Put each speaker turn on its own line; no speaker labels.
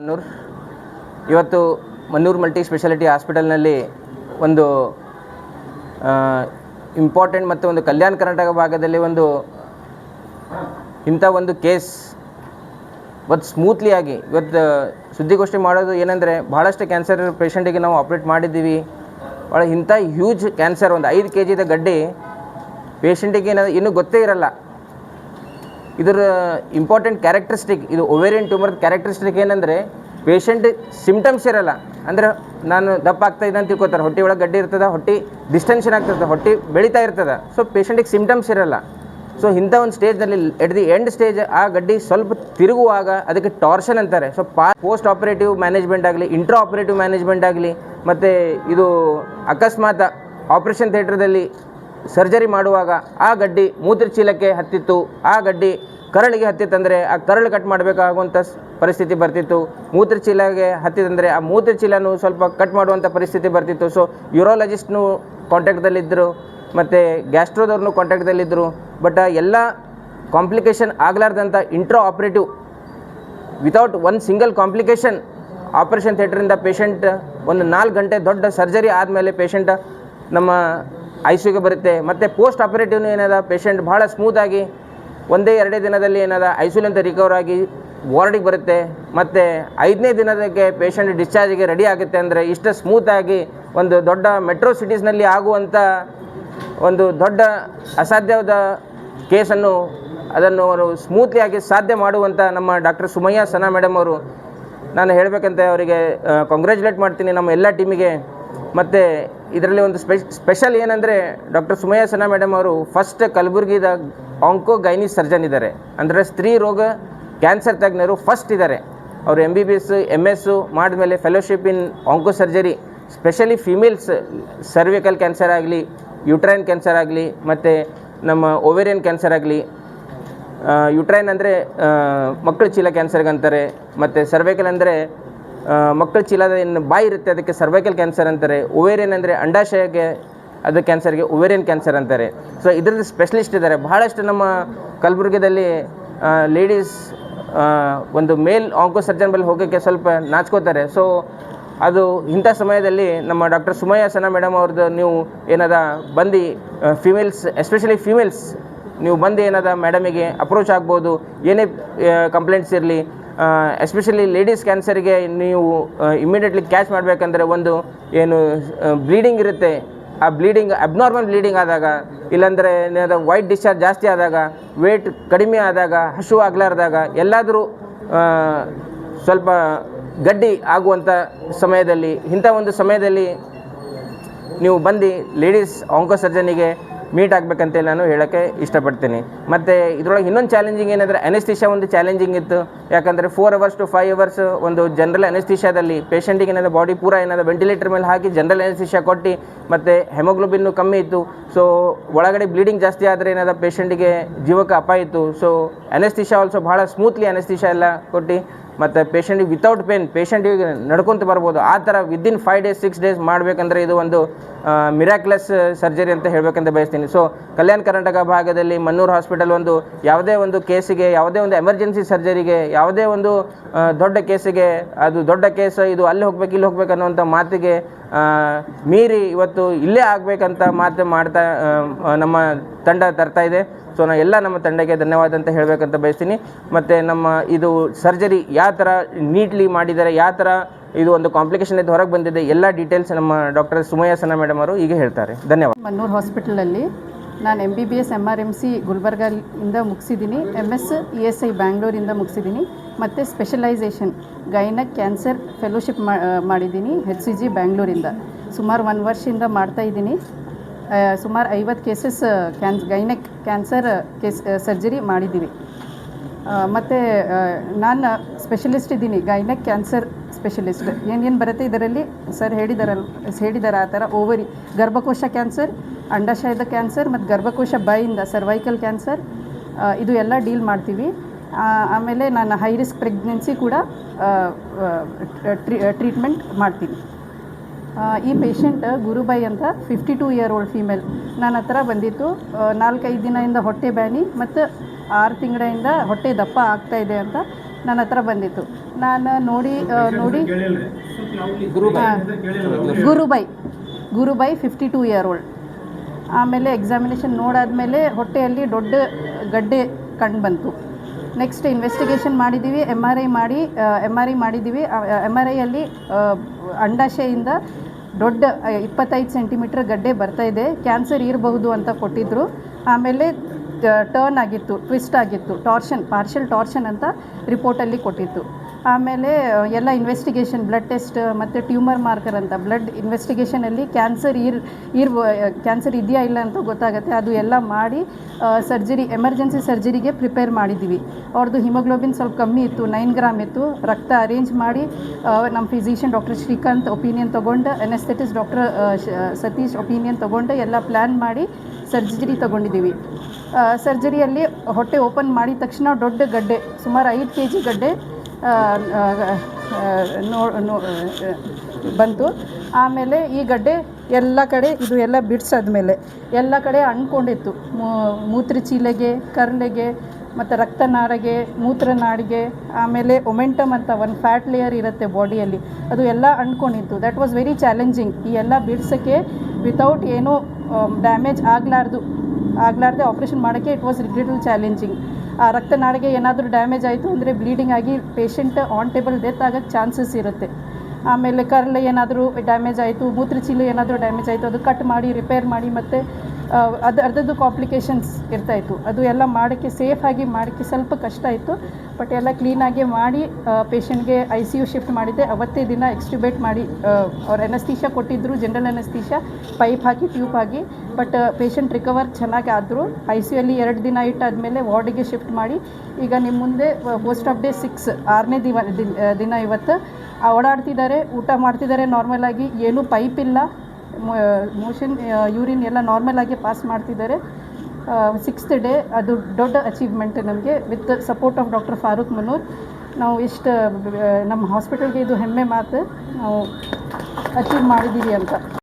ಮನ್ನೂರ್. ಇವತ್ತು Mannur multi speciality ಹಾಸ್ಪಿಟಲ್ನಲ್ಲಿ ಒಂದು important ಮತ್ತು ಒಂದು ಕಲ್ಯಾಣ ಕರ್ನಾಟಕ ಭಾಗದಲ್ಲಿ ಒಂದು, ಇಂಥ ಒಂದು ಕೇಸ್ ಇವತ್ತು ಸ್ಮೂತ್ಲಿ ಆಗಿ ಇವತ್ತು ಸುದ್ದಿಗೋಷ್ಠಿ ಮಾಡೋದು ಏನಂದರೆ ಭಾಳಷ್ಟು ಕ್ಯಾನ್ಸರ್ ಪೇಷಂಟಿಗೆ ನಾವು ಆಪ್ರೇಟ್ ಮಾಡಿದ್ದೀವಿ. ಭಾಳ ಇಂಥ ಹ್ಯೂಜ್ ಕ್ಯಾನ್ಸರ್ ಒಂದು ಐದು ಕೆ ಜಿದ ಗಡ್ಡಿ ಪೇಷಂಟಿಗೆ ಏನಾದ್ರು ಇನ್ನೂ ಗೊತ್ತೇ ಇರಲ್ಲ. ಇದರ ಇಂಪಾರ್ಟೆಂಟ್ ಕ್ಯಾರೆಕ್ಟರಿಸ್ಟಿಕ್ ಇದು ಒವೇರಿಯನ್ ಟ್ಯೂಮರ್ ಕ್ಯಾರೆಕ್ಟರಿಸ್ಟಿಕ್ ಏನಂದರೆ ಪೇಷಂಟ್ ಸಿಮ್ಟಮ್ಸ್ ಇರಲ್ಲ. ಅಂದರೆ ನಾನು ದಪ್ಪ ಆಗ್ತಾ ಅಂತ ತಿಳ್ಕೊತಾರೆ ಹೊಟ್ಟೆ ಒಳಗೆ ಗಡ್ಡಿ ಇರ್ತದೆ, ಹೊಟ್ಟೆ ಡಿಸ್ಟೆನ್ಷನ್ ಆಗ್ತದೆ, ಹೊಟ್ಟೆ ಬೆಳೀತಾ ಇರ್ತದೆ. ಸೊ ಪೇಷಂಟಿಗೆ ಸಿಮ್ಟಮ್ಸ್ ಇರಲ್ಲ. ಸೊ ಇಂಥ ಒಂದು ಸ್ಟೇಜ್ನಲ್ಲಿ ಎಟ್ ದಿ ಎಂಡ್ ಸ್ಟೇಜ್ ಆ ಗಡ್ಡಿ ಸ್ವಲ್ಪ ತಿರುಗುವಾಗ ಅದಕ್ಕೆ ಟಾರ್ಷನ್ ಅಂತಾರೆ. ಸೊ ಪಾ ಪೋಸ್ಟ್ ಆಪರೇಟಿವ್ ಮ್ಯಾನೇಜ್ಮೆಂಟ್ ಆಗಲಿ ಇಂಟ್ರಾ ಆಪರೇಟಿವ್ ಮ್ಯಾನೇಜ್ಮೆಂಟ್ ಆಗಲಿ, ಮತ್ತು ಇದು ಅಕಸ್ಮಾತ್ ಆಪ್ರೇಷನ್ ಥಿಯೇಟ್ರದಲ್ಲಿ ಸರ್ಜರಿ ಮಾಡುವಾಗ ಆ ಗಡ್ಡಿ ಮೂತ್ರಚೀಲಕ್ಕೆ ಹತ್ತಿತ್ತು, ಆ ಗಡ್ಡಿ ಕರಳಿಗೆ ಹತ್ತಿತ್ತಂದರೆ ಆ ಕರಳು ಕಟ್ ಮಾಡಬೇಕಾಗುವಂಥ ಪರಿಸ್ಥಿತಿ ಬರ್ತಿತ್ತು. ಮೂತ್ರಚೀಲಗೆ ಹತ್ತಿತ್ತಂದರೆ ಆ ಮೂತ್ರಚೀಲನೂ ಸ್ವಲ್ಪ ಕಟ್ ಮಾಡುವಂಥ ಪರಿಸ್ಥಿತಿ ಬರ್ತಿತ್ತು. ಸೊ ಯೂರೋಲಜಿಸ್ಟ್ನು ಕಾಂಟ್ಯಾಕ್ಟ್ದಲ್ಲಿದ್ದರು ಮತ್ತು ಗ್ಯಾಸ್ಟ್ರೋದವ್ರನ್ನೂ ಕಾಂಟ್ಯಾಕ್ಟ್ದಲ್ಲಿದ್ದರು ಬಟ್ ಎಲ್ಲ complication ಆಗಲಾರ್ದಂಥ intra operative without one single complication operation ಥಿಯೇಟ್ರಿಂದ patient ಒಂದು ನಾಲ್ಕು ಗಂಟೆ ದೊಡ್ಡ ಸರ್ಜರಿ ಆದಮೇಲೆ ಪೇಷಂಟ್ ನಮ್ಮ ಐ ಯುಗೆ ಬರುತ್ತೆ. ಮತ್ತು ಪೋಸ್ಟ್ ಆಪರೇಟಿವ್ನು ಏನದ? ಪೇಷಂಟ್ ಭಾಳ ಸ್ಮೂತಾಗಿ ಒಂದೇ ಎರಡೇ ದಿನದಲ್ಲಿ ಏನದ? ಐ ಸಿಲಿಂದ ರಿಕವರ್ ಆಗಿ ವಾರ್ಡಿಗೆ ಬರುತ್ತೆ. ಮತ್ತು ಐದನೇ ದಿನದಕ್ಕೆ ಪೇಷಂಟ್ ಡಿಸ್ಚಾರ್ಜಿಗೆ ರೆಡಿ ಆಗುತ್ತೆ ಅಂದರೆ ಇಷ್ಟು ಸ್ಮೂತಾಗಿ ಒಂದು ದೊಡ್ಡ ಮೆಟ್ರೋ ಸಿಟೀಸ್ನಲ್ಲಿ ಆಗುವಂಥ ಒಂದು ದೊಡ್ಡ ಅಸಾಧ್ಯವಾದ ಕೇಸನ್ನು ಅದನ್ನು ಅವರು ಸ್ಮೂತ್ಲಿಯಾಗಿ ಸಾಧ್ಯ ಮಾಡುವಂಥ ನಮ್ಮ ಡಾಕ್ಟರ್ ಸುಮಯ್ಯ ಸನಾ ಮೇಡಮ್ ಅವರು ನಾನು ಹೇಳಬೇಕಂತ ಅವರಿಗೆ ಕಾಂಗ್ರ್ಯಾಚುಲೇಟ್ ಮಾಡ್ತೀನಿ ನಮ್ಮ ಎಲ್ಲ ಟೀಮಿಗೆ ಮತ್ತು ಇದರಲ್ಲಿ ಒಂದು ಸ್ಪೆಷ್, ಸ್ಪೆಷಲ್ ಏನಂದರೆ ಡಾಕ್ಟರ್ ಸುಮಯ್ಯ ಸನಾ ಮೇಡಮ್ ಅವರು ಫಸ್ಟ್ ಕಲಬುರಗಿದ ಆಂಕೋ ಗೈನಿ ಸರ್ಜನ್ ಇದ್ದಾರೆ. ಅಂದರೆ ಸ್ತ್ರೀ ರೋಗ ಕ್ಯಾನ್ಸರ್ ತಜ್ಞರು ಫಸ್ಟ್ ಇದ್ದಾರೆ. ಅವರು M B B S M S ಮಾಡಿದ್ಮೇಲೆ fellowship in onco surgery specially females cervical cancer ಆಗಲಿ ಯುಟ್ರೈನ್ ಕ್ಯಾನ್ಸರ್ ಆಗಲಿ, ಮತ್ತು ನಮ್ಮ ಓವೇರಿಯನ್ ಕ್ಯಾನ್ಸರ್ ಆಗಲಿ ಯುಟ್ರೈನ್ ಅಂದರೆ ಮಕ್ಕಳು ಚೀಲ ಕ್ಯಾನ್ಸರ್ಗೆ ಅಂತಾರೆ, ಮತ್ತು ಸರ್ವೈಕಲ್ ಅಂದರೆ ಮಕ್ಕಳ ಚೀಲದ ಏನು ಬಾಯಿ ಇರುತ್ತೆ, ಅದಕ್ಕೆ ಸರ್ವೈಕಲ್ ಕ್ಯಾನ್ಸರ್ ಅಂತಾರೆ ಓವೇರಿಯನ್ ಅಂದರೆ ಅಂಡಾಶಯಕ್ಕೆ ಅದು ಕ್ಯಾನ್ಸರ್ಗೆ ಓವೇರಿಯನ್ ಕ್ಯಾನ್ಸರ್ ಅಂತಾರೆ. ಸೊ ಇದರಲ್ಲಿ ಸ್ಪೆಷಲಿಸ್ಟ್ ಇದ್ದಾರೆ. ಬಹಳಷ್ಟು ನಮ್ಮ ಕಲಬುರಗಿದಲ್ಲಿ ಲೇಡೀಸ್ ಒಂದು ಮೇಲ್ ಆಂಕೋ ಸರ್ಜನ್ ಬಳಿ ಹೋಗೋಕ್ಕೆ ಸ್ವಲ್ಪ ನಾಚ್ಕೋತಾರೆ. ಸೊ ಅದು ಇಂಥ ಸಮಯದಲ್ಲಿ ನಮ್ಮ ಡಾಕ್ಟರ್ ಸುಮಯ್ಯ ಸನಾ ಮೇಡಮ್ ಅವ್ರದ್ದು ನೀವು ಏನದ, ಬಂದು ಫಿಮೇಲ್ಸ್ ಎಸ್ಪೆಷಲಿ ಫಿಮೇಲ್ಸ್ ನೀವು ಬಂದು ಏನದ ಮೇಡಮಿಗೆ ಅಪ್ರೋಚ್ ಆಗ್ಬೋದು, ಏನೇ ಕಂಪ್ಲೇಂಟ್ಸ್ ಇರಲಿ ಎಸ್ಪೆಷಲಿ ಲೇಡೀಸ್ ಕ್ಯಾನ್ಸರಿಗೆ ನೀವು ಇಮಿಡಿಯೇಟ್ಲಿ ಕ್ಯಾಚ್ ಮಾಡಬೇಕಂದ್ರೆ ಒಂದು ಏನು ಬ್ಲೀಡಿಂಗ್ ಇರುತ್ತೆ. ಆ ಬ್ಲೀಡಿಂಗ್ ಅಬ್ನಾರ್ಮಲ್ ಬ್ಲೀಡಿಂಗ್ ಆದಾಗ, ಇಲ್ಲಾಂದರೆ ಏನಾದ ವೈಟ್ ಡಿಸ್ಚಾರ್ಜ್ ಜಾಸ್ತಿ ಆದಾಗ ವೇಟ್ ಕಡಿಮೆ ಆದಾಗ ಹಸು ಆಗಲಾರ್ದಾಗ, ಎಲ್ಲಾದರೂ ಸ್ವಲ್ಪ ಗಡ್ಡಿ ಆಗುವಂಥ ಸಮಯದಲ್ಲಿ, ಇಂಥ ಒಂದು ಸಮಯದಲ್ಲಿ ನೀವು ಬಂದು ಲೇಡೀಸ್ ಆಂಕೋ ಸರ್ಜನಿಗೆ ಮೀಟ್ ಆಗಬೇಕಂತೇಳಿ ನಾನು ಹೇಳೋಕ್ಕೆ ಇಷ್ಟಪಡ್ತೀನಿ. ಮತ್ತು ಇದರೊಳಗೆ ಇನ್ನೊಂದು ಚಾಲೆಂಜಿಂಗ್ ಏನಂದರೆ ಅನೆಸ್ತಿಷಾ ಒಂದು ಚಾಲೆಂಜಿಂಗ್ ಇತ್ತು. ಯಾಕಂದರೆ four hours to five hours ಒಂದು ಜನರಲ್ ಅನೆಸ್ತಿಷಾದಲ್ಲಿ ಪೇಷಂಟಿಗೆ ಏನಾದರೂ ಬಾಡಿ ಪೂರ ಏನಾದರೂ ವೆಂಟಿಲೇಟರ್ ಮೇಲೆ ಹಾಕಿ ಜನರಲ್ ಅನೆಸ್ತಿಷಾ ಕೊಟ್ಟು ಮತ್ತು ಹೆಮೋಗ್ಲೋಬಿನ್ನು ಕಮ್ಮಿ ಇತ್ತು. ಸೊ ಒಳಗಡೆ ಬ್ಲೀಡಿಂಗ್ ಜಾಸ್ತಿ ಆದರೆ ಏನಾದರೂ ಪೇಷಂಟಿಗೆ ಜೀವಕ್ಕೆ ಅಪಾಯ ಇತ್ತು. ಸೊ ಅನೆಸ್ತಿಷಾ ಆಲ್ಸೋ ಭಾಳ ಸ್ಮೂತ್ಲಿ ಅನೆಸ್ತಿಷಾ ಎಲ್ಲ ಕೊಟ್ಟು ಮತ್ತು ಪೇಷಂಟಿಗೆ ವಿತೌಟ್ ಪೇನ್ ಪೇಷಂಟಿಗೆ ನಡ್ಕೊತ ಬರ್ಬೋದು. ಆ ಥರ within five days six days ಮಾಡಬೇಕಂದ್ರೆ ಇದು ಒಂದು ಮಿರಾಕ್ಲೆಸ್ ಸರ್ಜರಿ ಅಂತ ಹೇಳಬೇಕಂತ ಬಯಸ್ತೀನಿ. ಸೊ ಕಲ್ಯಾಣ ಕರ್ನಾಟಕ ಭಾಗದಲ್ಲಿ ಮನ್ನೂರು ಹಾಸ್ಪಿಟಲ್ ಒಂದು ಯಾವುದೇ ಒಂದು ಕೇಸಿಗೆ ಯಾವುದೇ ಒಂದು ಎಮರ್ಜೆನ್ಸಿ ಸರ್ಜರಿಗೆ ಯಾವುದೇ ಒಂದು ದೊಡ್ಡ ಕೇಸಿಗೆ ಅದು ದೊಡ್ಡ ಕೇಸ್ ಇದು ಅಲ್ಲಿ ಹೋಗ್ಬೇಕು, ಇಲ್ಲಿ ಹೋಗ್ಬೇಕು ಅನ್ನುವಂಥ ಮಾತಿಗೆ ಮೀರಿ ಇವತ್ತು ಇಲ್ಲೇ ಆಗಬೇಕಂತ ಮಾತು ಮಾಡ್ತಾ ನಮ್ಮ ತಂಡ ತರ್ತಾ ಇದೆ. ಸೊ ನಾನು ಎಲ್ಲ ನಮ್ಮ ತಂಡಕ್ಕೆ ಧನ್ಯವಾದ ಅಂತ ಹೇಳಬೇಕಂತ ಬಯಸ್ತೀನಿ. ಮತ್ತು ನಮ್ಮ ಇದು ಸರ್ಜರಿ ಯಾವ ಥರ ನೀಟ್ಲಿ ಮಾಡಿದ್ದಾರೆ, ಯಾವ ಥರ ಇದು ಒಂದು ಕಾಂಪ್ಲಿಕೇಶನ್ ಇದ್ದು ಹೊರಗೆ ಬಂದಿದೆ, ಎಲ್ಲ ಡೀಟೇಲ್ಸ್ ನಮ್ಮ ಡಾಕ್ಟರ್ ಸುಮಯಾಸನ ಸನ ಮೇಡಮ್ ಅವರು ಈಗ ಹೇಳ್ತಾರೆ. ಧನ್ಯವಾದ.
ಮನ್ನೂರು ಹಾಸ್ಪಿಟಲಲ್ಲಿ ನಾನು M B B S M R M C ಗುಲ್ಬರ್ಗದಿಂದ ಮುಗಿಸಿದ್ದೀನಿ M S E S I ಬ್ಯಾಂಗ್ಳೂರಿಂದ ಮುಗಿಸಿದ್ದೀನಿ, ಮತ್ತು ಸ್ಪೆಷಲೈಸೇಷನ್ ಗೈನಕ್ ಕ್ಯಾನ್ಸರ್ ಫೆಲೋಶಿಪ್ ಮಾಡಿದ್ದೀನಿ ಹೆಚ್ ಸಿ ಜಿ ಬ್ಯಾಂಗ್ಳೂರಿಂದ ಸುಮಾರು ಒಂದು ವರ್ಷದಿಂದ ಮಾಡ್ತಾಯಿದ್ದೀನಿ ಸುಮಾರು ಐವತ್ತು ಕೇಸಸ್ ಕ್ಯಾನ್ಸ್ ಗೈನಕ್ ಕ್ಯಾನ್ಸರ್ ಕೇಸ್ ಸರ್ಜರಿ ಮಾಡಿದ್ದೀವಿ. ಮತ್ತು ನಾನು ಸ್ಪೆಷಲಿಸ್ಟ್ ಇದ್ದೀನಿ ಗೈನಕ್ ಕ್ಯಾನ್ಸರ್ ಸ್ಪೆಷಲಿಸ್ಟ್. ಏನೇನು ಬರುತ್ತೆ ಇದರಲ್ಲಿ? ಸರ್ ಹೇಳಿದಾರಲ್ಲ ಹೇಳಿದಾರೆ ಆ ಥರ ಓವರಿ. ಗರ್ಭಕೋಶ ಕ್ಯಾನ್ಸರ್, ಅಂಡಾಶಯದ ಕ್ಯಾನ್ಸರ್ ಮತ್ತು ಗರ್ಭಕೋಶ ಬೈಯಿಂದ, ಸರ್ವೈಕಲ್ ಕ್ಯಾನ್ಸರ್ ಇದು ಎಲ್ಲ ಡೀಲ್ ಮಾಡ್ತೀವಿ. ಆಮೇಲೆ ನಾನು ಹೈ ರಿಸ್ಕ್ ಪ್ರೆಗ್ನೆನ್ಸಿ ಕೂಡ ಟ್ರೀಟ್ಮೆಂಟ್ ಮಾಡ್ತೀನಿ. ಈ ಪೇಷಂಟ್ ಗುರುಬಾಯಿ ಅಂತ fifty two year old female. ನನ್ನ ಹತ್ರ ಬಂದಿತ್ತು ನಾಲ್ಕೈದು ದಿನದಿಂದ ಹೊಟ್ಟೆ ಬ್ಯಾನಿ, ಮತ್ತು ಆರು ತಿಂಗಳಿಂದ ಹೊಟ್ಟೆ ದಪ್ಪ ಆಗ್ತಾಯಿದೆ ಅಂತ ನನ್ನ ಹತ್ರ ಬಂದಿತ್ತು. ನಾನು ನೋಡಿ ನೋಡಿ. Gurubai. Gurubai. Fifty two year old ಆಮೇಲೆ ಎಕ್ಸಾಮಿನೇಷನ್ ನೋಡಾದಮೇಲೆ ಹೊಟ್ಟೆಯಲ್ಲಿ ದೊಡ್ಡ ಗಡ್ಡೆ ಕಂಡು ಬಂತು. ನೆಕ್ಸ್ಟ್ ಇನ್ವೆಸ್ಟಿಗೇಷನ್ ಮಾಡಿದ್ದೀವಿ ಎಂ ಆರ್ ಐ ಮಾಡಿ ಎಂ ಆರ್ ಐ ಮಾಡಿದ್ದೀವಿ ಎಂ ಆರ್ ಐಯಲ್ಲಿ ಅಂಡಾಶಯದಿಂದ ದೊಡ್ಡ ಇಪ್ಪತ್ತೈದು ಸೆಂಟಿಮೀಟ್ರ್ ಗಡ್ಡೆ ಬರ್ತಾ ಇದೆ. ಕ್ಯಾನ್ಸರ್ ಇರಬಹುದು ಅಂತ ಕೊಟ್ಟಿದ್ದರು ಆಮೇಲೆ ಟರ್ನ್ ಆಗಿತ್ತು ಟ್ವಿಸ್ಟ್ ಆಗಿತ್ತು ಟಾರ್ಷನ್ ಪಾರ್ಷಲ್ ಟಾರ್ಷನ್ ಅಂತ ರಿಪೋರ್ಟಲ್ಲಿ ಕೊಟ್ಟಿತ್ತು. ಆಮೇಲೆ ಎಲ್ಲ ಇನ್ವೆಸ್ಟಿಗೇಷನ್ ಬ್ಲಡ್ ಟೆಸ್ಟ್ ಮತ್ತು ಟ್ಯೂಮರ್ ಮಾರ್ಕರ್ ಅಂತ ಬ್ಲಡ್ ಇನ್ವೆಸ್ಟಿಗೇಷನಲ್ಲಿ ಕ್ಯಾನ್ಸರ್ ಇರ್ ಇರ್ ಕ್ಯಾನ್ಸರ್ ಇದೆಯಾ ಇಲ್ಲ ಅಂತ ಗೊತ್ತಾಗುತ್ತೆ. ಅದು ಎಲ್ಲ ಮಾಡಿ ಸರ್ಜರಿ ಎಮರ್ಜೆನ್ಸಿ ಸರ್ಜರಿಗೆ ಪ್ರಿಪೇರ್ ಮಾಡಿದ್ದೀವಿ ಅವ್ರದ್ದು ಹಿಮೋಗ್ಲೋಬಿನ್ ಸ್ವಲ್ಪ ಕಮ್ಮಿ ಇತ್ತು ನೈನ್ ಗ್ರಾಮ್ ಇತ್ತು. ರಕ್ತ ಅರೇಂಜ್ ಮಾಡಿ ನಮ್ಮ ಫಿಸಿಷಿಯನ್ ಡಾಕ್ಟರ್ ಶ್ರೀಕಾಂತ್ ಒಪಿನಿಯನ್ ತೊಗೊಂಡು ಎನೆಸ್ಥೆಟಿಸ್ ಡಾಕ್ಟರ್ ಸತೀಶ್ ಒಪಿನಿಯನ್ ತೊಗೊಂಡು, ಎಲ್ಲ ಪ್ಲ್ಯಾನ್ ಮಾಡಿ ಸರ್ಜರಿ ತೊಗೊಂಡಿದ್ದೀವಿ ಸರ್ಜರಿಯಲ್ಲಿ ಹೊಟ್ಟೆ ಓಪನ್ ಮಾಡಿದ ತಕ್ಷಣ ದೊಡ್ಡ ಗಡ್ಡೆ, ಸುಮಾರು ಐದು ಕೆ ಜಿ ಗಡ್ಡೆ ನೋ ನೋ ಬಂತು. ಆಮೇಲೆ ಈ ಗಡ್ಡೆ ಎಲ್ಲ ಕಡೆ ಇದು ಎಲ್ಲ ಬಿಡಿಸಾದ್ಮೇಲೆ ಎಲ್ಲ ಕಡೆ ಅಂಟ್ಕೊಂಡಿತ್ತು. ಮೂತ್ರ ಚೀಲೆಗೆ, ಕರ್ಲೆಗೆ, ಮತ್ತು ರಕ್ತನಾಳಗೆ ಮೂತ್ರನಾಡಿಗೆ, ಆಮೇಲೆ ಒಮೆಂಟಮ್ ಅಂತ ಒಂದು ಫ್ಯಾಟ್ ಲೇಯರ್ ಇರುತ್ತೆ ಬಾಡಿಯಲ್ಲಿ. ಅದು ಎಲ್ಲ ಅಂಟ್ಕೊಂಡಿತ್ತು. ದಟ್ ವಾಸ್ ವೆರಿ ಚಾಲೆಂಜಿಂಗ್ ಈ ಎಲ್ಲ ಬಿಡ್ಸೋಕ್ಕೆ ವಿತೌಟ್ ಏನೂ ಡ್ಯಾಮೇಜ್ ಆಗಲಾರ್ದು, ಆಗಲಾರ್ದೆ ಆಪ್ರೇಷನ್ ಮಾಡೋಕ್ಕೆ ಇಟ್ ವಾಸ್ ಲಿಟಲ್ ಚಾಲೆಂಜಿಂಗ್ ಆ ರಕ್ತನಾಳಿಗೆ ಏನಾದರೂ ಡ್ಯಾಮೇಜ್ ಆಯಿತು ಅಂದರೆ ಬ್ಲೀಡಿಂಗ್ ಆಗಿ ಪೇಷಂಟ್ ಆನ್ ಟೇಬಲ್ ಡೆತ್ ಆಗೋಕ್ಕೆ ಚಾನ್ಸಸ್ ಇರುತ್ತೆ. ಆಮೇಲೆ ಕರ್ಲ್ ಏನಾದರೂ ಡ್ಯಾಮೇಜ್ ಆಯಿತು ಮೂತ್ರಚೀಲ ಏನಾದರೂ ಡ್ಯಾಮೇಜ್ ಆಯಿತು, ಅದು ಕಟ್ ಮಾಡಿ ರಿಪೇರ್ ಮಾಡಿ ಮತ್ತು ಅದು ಅರ್ಧದ್ದು ಕಾಂಪ್ಲಿಕೇಶನ್ಸ್ ಇರ್ತಾಯಿತ್ತು ಅದು ಎಲ್ಲ ಮಾಡೋಕ್ಕೆ ಸೇಫಾಗಿ ಮಾಡೋಕ್ಕೆ ಸ್ವಲ್ಪ ಕಷ್ಟ ಇತ್ತು. ಬಟ್ ಎಲ್ಲ ಕ್ಲೀನಾಗಿ ಮಾಡಿ ಪೇಷಂಟ್ಗೆ ಐ ಸಿ ಯು ಶಿಫ್ಟ್ ಮಾಡಿದ್ದೆ. ಅವತ್ತೇ ದಿನ ಎಕ್ಸ್ಟ್ರಿಬೇಟ್ ಮಾಡಿ ಅವ್ರು ಎನಸ್ತೀಶ ಕೊಟ್ಟಿದ್ದರು ಜನರಲ್ ಎನಸ್ತೀಶ ಪೈಪ್ ಹಾಕಿ ಟ್ಯೂಬ್ ಹಾಕಿ. ಬಟ್ ಪೇಷಂಟ್ ರಿಕವರ್ ಚೆನ್ನಾಗಿ ಆದರು ಐ ಸಿ ಯುಲ್ಲಿ ಎರಡು ದಿನ ಇಟ್ಟಾದಮೇಲೆ ವಾರ್ಡಿಗೆ ಶಿಫ್ಟ್ ಮಾಡಿ, ಈಗ ನಿಮ್ಮ ಮುಂದೆ ಪೋಸ್ಟ್ ಆಫ್ ಡೇ ಸಿಕ್ಸ್ ಆರನೇ ದಿವ, ದಿನ- ಇವತ್ತು ಓಡಾಡ್ತಿದ್ದಾರೆ, ಊಟ ಮಾಡ್ತಿದ್ದಾರೆ ನಾರ್ಮಲ್ ಆಗಿ, ಏನೂ ಪೈಪ್ ಇಲ್ಲ ಮೋಷನ್ ಯೂರಿನ್ ಎಲ್ಲ ನಾರ್ಮಲ್ ಆಗಿ ಪಾಸ್ ಮಾಡ್ತಿದ್ದಾರೆ. ಸಿಕ್ಸ್ತ್ ಡೇ ಅದು ದೊಡ್ಡ ಅಚೀವ್ಮೆಂಟ್ ನಮಗೆ with support of doctor Farooq Manur ನಾವು ಇಷ್ಟು ನಮ್ಮ ಹಾಸ್ಪಿಟಲ್ಗೆ ಇದು ಹೆಮ್ಮೆ ಮಾತು, ನಾವು ಅಚೀವ್ ಮಾಡಿದ್ದೀವಿ ಅಂತ.